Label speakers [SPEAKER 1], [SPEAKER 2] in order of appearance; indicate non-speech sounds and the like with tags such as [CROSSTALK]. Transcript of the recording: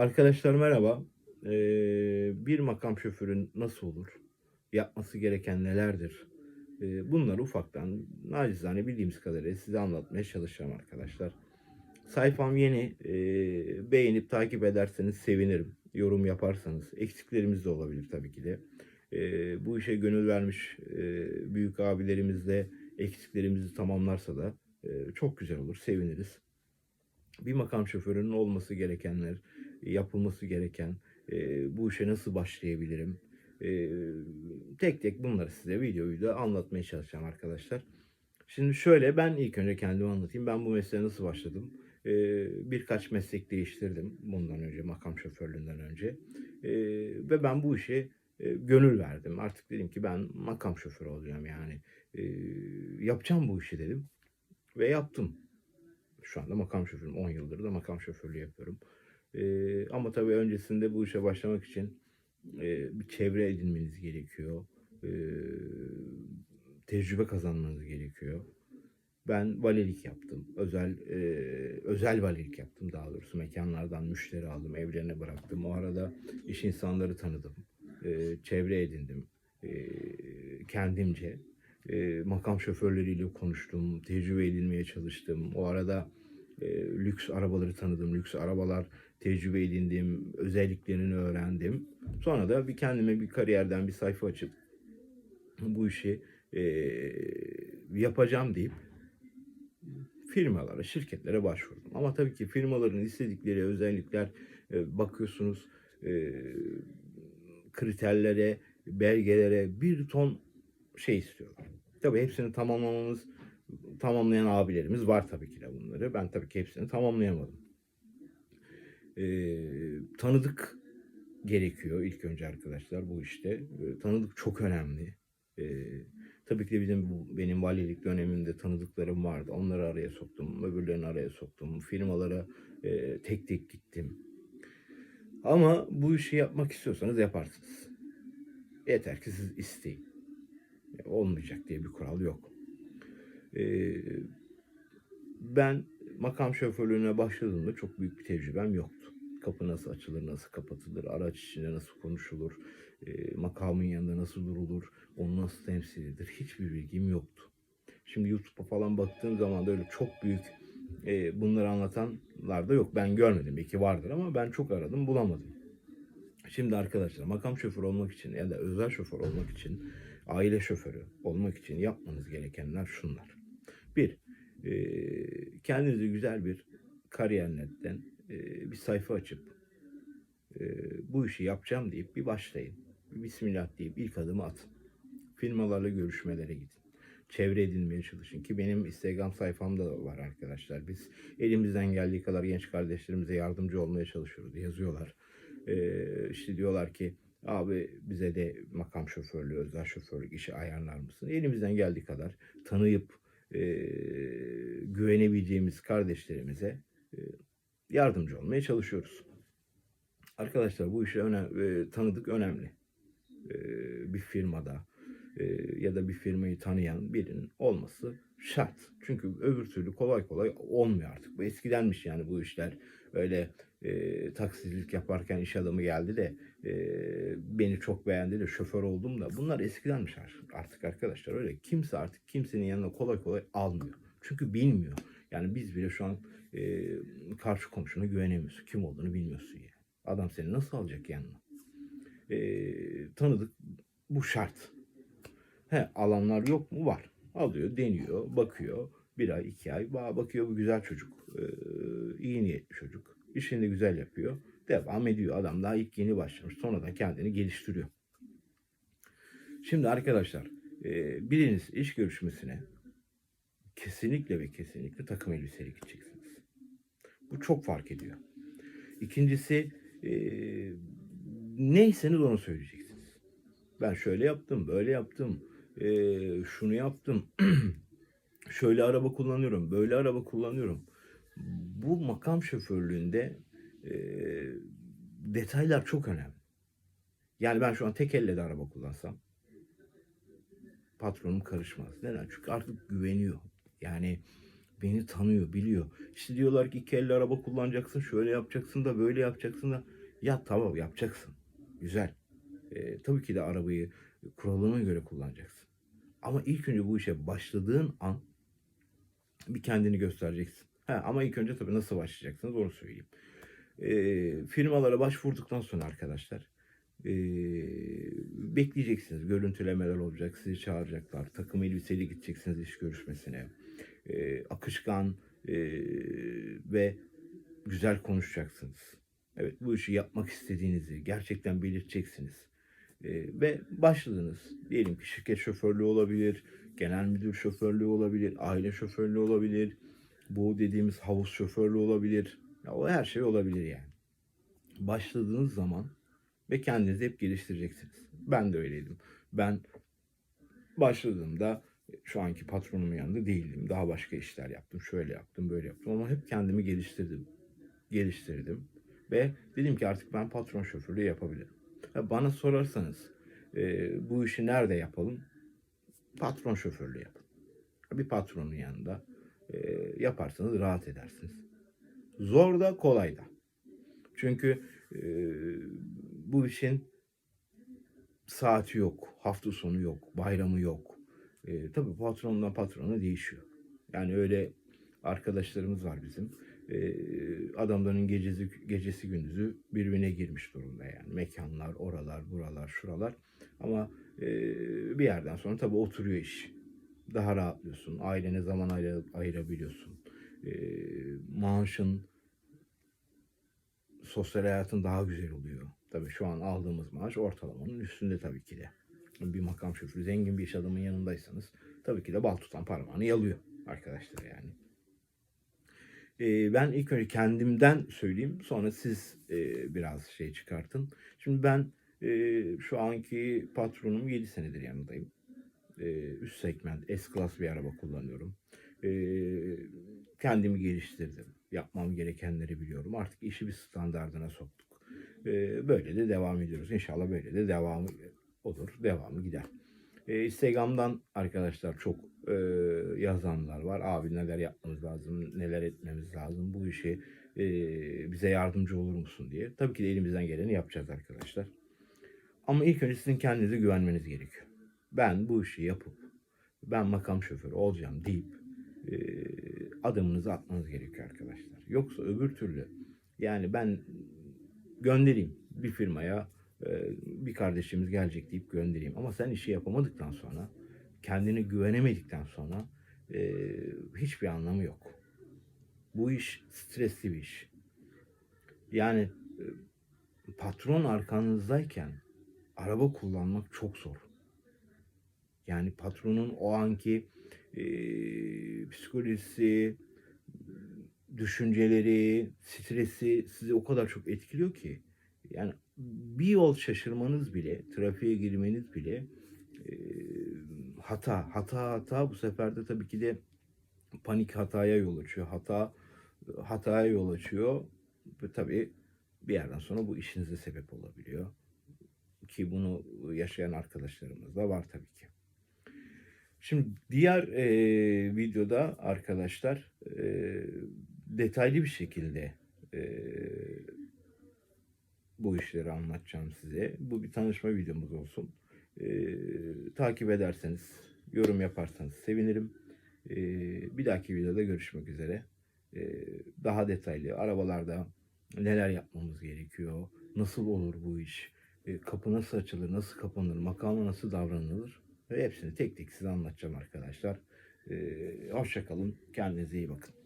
[SPEAKER 1] Arkadaşlar merhaba. Ee, bir makam şoförün nasıl olur? Yapması gereken nelerdir? Ee, bunları ufaktan nacizane bildiğimiz kadarıyla size anlatmaya çalışacağım arkadaşlar. Sayfam yeni. Ee, beğenip takip ederseniz sevinirim. Yorum yaparsanız. Eksiklerimiz de olabilir tabii ki de. Ee, bu işe gönül vermiş e, büyük abilerimiz de eksiklerimizi tamamlarsa da e, çok güzel olur. Seviniriz. Bir makam şoförünün olması gerekenler, yapılması gereken, e, bu işe nasıl başlayabilirim? E, tek tek bunları size videoyu da anlatmaya çalışacağım arkadaşlar. Şimdi şöyle ben ilk önce kendimi anlatayım. Ben bu mesleğe nasıl başladım? E, birkaç meslek değiştirdim bundan önce, makam şoförlüğünden önce. E, ve ben bu işe e, gönül verdim. Artık dedim ki ben makam şoförü olacağım yani. E, yapacağım bu işi dedim. Ve yaptım. Şu anda makam şoförüm. 10 yıldır da makam şoförlüğü yapıyorum. Ee, ama tabii öncesinde bu işe başlamak için e, bir çevre edinmeniz gerekiyor. Ee, tecrübe kazanmanız gerekiyor. Ben valilik yaptım. Özel e, özel valilik yaptım daha doğrusu. Mekanlardan müşteri aldım, evlerine bıraktım. O arada iş insanları tanıdım. E, çevre edindim. E, kendimce. E, makam şoförleriyle konuştum. Tecrübe edinmeye çalıştım. O arada e, lüks arabaları tanıdım. Lüks arabalar tecrübe edindim. Özelliklerini öğrendim. Sonra da bir kendime bir kariyerden bir sayfa açıp bu işi e, yapacağım deyip firmalara, şirketlere başvurdum. Ama tabii ki firmaların istedikleri özellikler e, bakıyorsunuz e, kriterlere, belgelere bir ton şey istiyorlar. Tabii hepsini tamamlamamız, tamamlayan abilerimiz var tabii ki de bunları. Ben tabii ki hepsini tamamlayamadım. E, tanıdık gerekiyor ilk önce arkadaşlar bu işte. E, tanıdık çok önemli. E, tabii ki de bizim bu, benim valilik döneminde tanıdıklarım vardı. Onları araya soktum, öbürlerini araya soktum. Firmalara e, tek tek gittim. Ama bu işi yapmak istiyorsanız yaparsınız. Yeter ki siz isteyin. Olmayacak diye bir kural yok. Ee, ben makam şoförlüğüne başladığımda çok büyük bir tecrübem yoktu. Kapı nasıl açılır, nasıl kapatılır, araç içinde nasıl konuşulur, e, makamın yanında nasıl durulur, onu nasıl temsil edilir hiçbir bilgim yoktu. Şimdi YouTube'a falan baktığım zaman da öyle çok büyük e, bunları anlatanlar da yok. Ben görmedim. Belki vardır ama ben çok aradım bulamadım. Şimdi arkadaşlar makam şoförü olmak için ya da özel şoför olmak için aile şoförü olmak için yapmanız gerekenler şunlar. Bir, e, kendinize güzel bir kariyer netten e, bir sayfa açıp e, bu işi yapacağım deyip bir başlayın. Bismillah deyip ilk adımı atın. Firmalarla görüşmelere gidin. Çevre edinmeye çalışın ki benim Instagram sayfamda da var arkadaşlar. Biz elimizden geldiği kadar genç kardeşlerimize yardımcı olmaya çalışıyoruz. Yazıyorlar. Ee, işte diyorlar ki abi bize de makam şoförlüğü, özel şoförlük işi ayarlar mısın? Elimizden geldiği kadar tanıyıp e, güvenebileceğimiz kardeşlerimize e, yardımcı olmaya çalışıyoruz. Arkadaşlar bu işe önem, e, tanıdık önemli. E, bir firmada e, ya da bir firmayı tanıyan birinin olması şart. Çünkü öbür türlü kolay kolay olmuyor artık. Bu eskidenmiş yani bu işler. Öyle e, taksicilik yaparken iş adamı geldi de e, beni çok beğendi de şoför oldum da bunlar eskidenmiş artık arkadaşlar. Öyle kimse artık kimsenin yanına kolay kolay almıyor. Çünkü bilmiyor. Yani biz bile şu an e, karşı komşuna güvenemiyorsun. Kim olduğunu bilmiyorsun yani. Adam seni nasıl alacak yanına? E, tanıdık bu şart. He, alanlar yok mu? Var. Alıyor, deniyor, bakıyor. Bir ay, iki ay. Ba- Bakıyor bu güzel çocuk. Ee, iyi niyetli çocuk. İşini güzel yapıyor. Devam ediyor. Adam daha ilk yeni başlamış. Sonradan kendini geliştiriyor. Şimdi arkadaşlar e, biriniz iş görüşmesine kesinlikle ve kesinlikle takım elbiseyle gideceksiniz. Bu çok fark ediyor. İkincisi e, neyseniz onu söyleyeceksiniz. Ben şöyle yaptım, böyle yaptım, e, şunu yaptım, [CLEARS THROAT] şöyle araba kullanıyorum, böyle araba kullanıyorum. Bu makam şoförlüğünde e, detaylar çok önemli. Yani ben şu an tek elle de araba kullansam patronum karışmaz. Neden? Çünkü artık güveniyor. Yani Beni tanıyor, biliyor. İşte diyorlar ki iki elli araba kullanacaksın, şöyle yapacaksın da böyle yapacaksın da. Ya tamam yapacaksın. Güzel. Ee, tabii ki de arabayı kuralına göre kullanacaksın. Ama ilk önce bu işe başladığın an bir kendini göstereceksin. Ha, ama ilk önce tabii nasıl başlayacaksınız onu söyleyeyim. Ee, firmalara başvurduktan sonra arkadaşlar ee, bekleyeceksiniz. Görüntülemeler olacak, sizi çağıracaklar. Takım elbiseyle gideceksiniz iş görüşmesine. Ee, akışkan ee, ve güzel konuşacaksınız. Evet bu işi yapmak istediğinizi gerçekten belirteceksiniz. Ee, ve başladınız. Diyelim ki şirket şoförlüğü olabilir, genel müdür şoförlüğü olabilir, aile şoförlüğü olabilir. Bu dediğimiz havuz şoförlüğü olabilir. Ya, o her şey olabilir yani. Başladığınız zaman ve kendinizi hep geliştireceksiniz. Ben de öyleydim. Ben başladığımda şu anki patronumun yanında değildim. Daha başka işler yaptım. Şöyle yaptım, böyle yaptım ama hep kendimi geliştirdim. Geliştirdim. Ve dedim ki artık ben patron şoförlüğü yapabilirim. Bana sorarsanız e, bu işi nerede yapalım? Patron şoförlüğü yapın. Bir patronun yanında e, yaparsanız rahat edersiniz. Zor da kolay da. Çünkü e, bu işin saati yok, hafta sonu yok, bayramı yok. E, tabii patrondan patrona değişiyor. Yani öyle arkadaşlarımız var bizim. Adamların gecesi, gecesi gündüzü birbirine girmiş durumda yani. Mekanlar, oralar, buralar, şuralar. Ama bir yerden sonra tabii oturuyor iş. Daha rahatlıyorsun. Ailene zaman ayır, ayırabiliyorsun. Maaşın, sosyal hayatın daha güzel oluyor. Tabii şu an aldığımız maaş ortalamanın üstünde tabii ki de. Bir makam şoförü, zengin bir iş adamın yanındaysanız tabii ki de bal tutan parmağını yalıyor arkadaşlar yani. Ben ilk önce kendimden söyleyeyim. Sonra siz biraz şey çıkartın. Şimdi ben şu anki patronum 7 senedir yanındayım. Üst segment, S-Class bir araba kullanıyorum. Kendimi geliştirdim. Yapmam gerekenleri biliyorum. Artık işi bir standardına soktuk. Böyle de devam ediyoruz. İnşallah böyle de devamı olur. Devamı gider. Instagram'dan arkadaşlar çok e, yazanlar var. Abi neler yapmamız lazım, neler etmemiz lazım, bu işi e, bize yardımcı olur musun diye. Tabii ki de elimizden geleni yapacağız arkadaşlar. Ama ilk önce sizin kendinize güvenmeniz gerekiyor. Ben bu işi yapıp ben makam şoförü olacağım deyip e, adımınızı atmanız gerekiyor arkadaşlar. Yoksa öbür türlü yani ben göndereyim bir firmaya e, bir kardeşimiz gelecek deyip göndereyim. Ama sen işi yapamadıktan sonra kendine güvenemedikten sonra e, hiçbir anlamı yok. Bu iş stresli bir iş. Yani e, patron arkanızdayken araba kullanmak çok zor. Yani patronun o anki e, psikolojisi, düşünceleri, stresi sizi o kadar çok etkiliyor ki. Yani bir yol şaşırmanız bile, trafiğe girmeniz bile hata, hata, hata bu sefer de tabii ki de panik hataya yol açıyor. Hata hataya yol açıyor. Ve tabii bir yerden sonra bu işinize sebep olabiliyor. Ki bunu yaşayan arkadaşlarımız da var tabii ki. Şimdi diğer e, videoda arkadaşlar e, detaylı bir şekilde e, bu işleri anlatacağım size. Bu bir tanışma videomuz olsun. E, takip ederseniz, yorum yaparsanız sevinirim. E, bir dahaki videoda görüşmek üzere. E, daha detaylı arabalarda neler yapmamız gerekiyor, nasıl olur bu iş, e, kapı nasıl açılır, nasıl kapanır, makama nasıl davranılır ve hepsini tek tek size anlatacağım arkadaşlar. E, hoşça kalın, kendinize iyi bakın.